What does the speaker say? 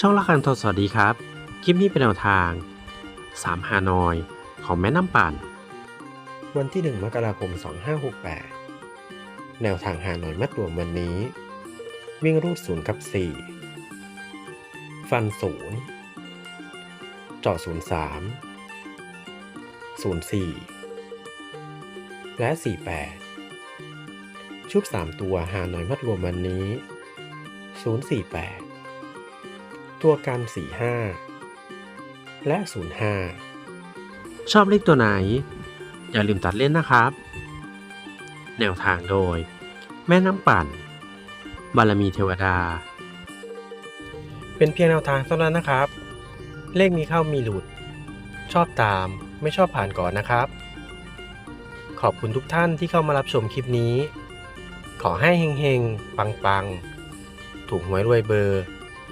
ช่องละคันทศสวัสดีครับ คลิปนี้เป็นแนวทาง 3 ฮานอย ของแม่น้ำปั่นวันที่ 1 มกราคม 2568 แนวทางฮานอยมัดรวมวันนี้ วิ่งรูด0กับ 4 ฟัน0เจาะ03 04และ 48 ชุบ3ตัวฮานอยมัดรวมวันนี้ 048 ตัวกัน 45 และ 05 ชอบเลขตัวไหน อย่าลืมตัดเล่นนะครับ แนวทางโดย แม่น้ำปั่น บารมีเทวดา เป็นเพียงแนวทางเท่านั้นนะครับ เลขมีเข้ามีหลุด ชอบตามไม่ชอบผ่านก่อนนะครับ ขอบคุณทุกท่านที่เข้ามารับชมคลิปนี้ ขอให้เฮงๆ ปังๆ ถูกหวยรวยเบอร์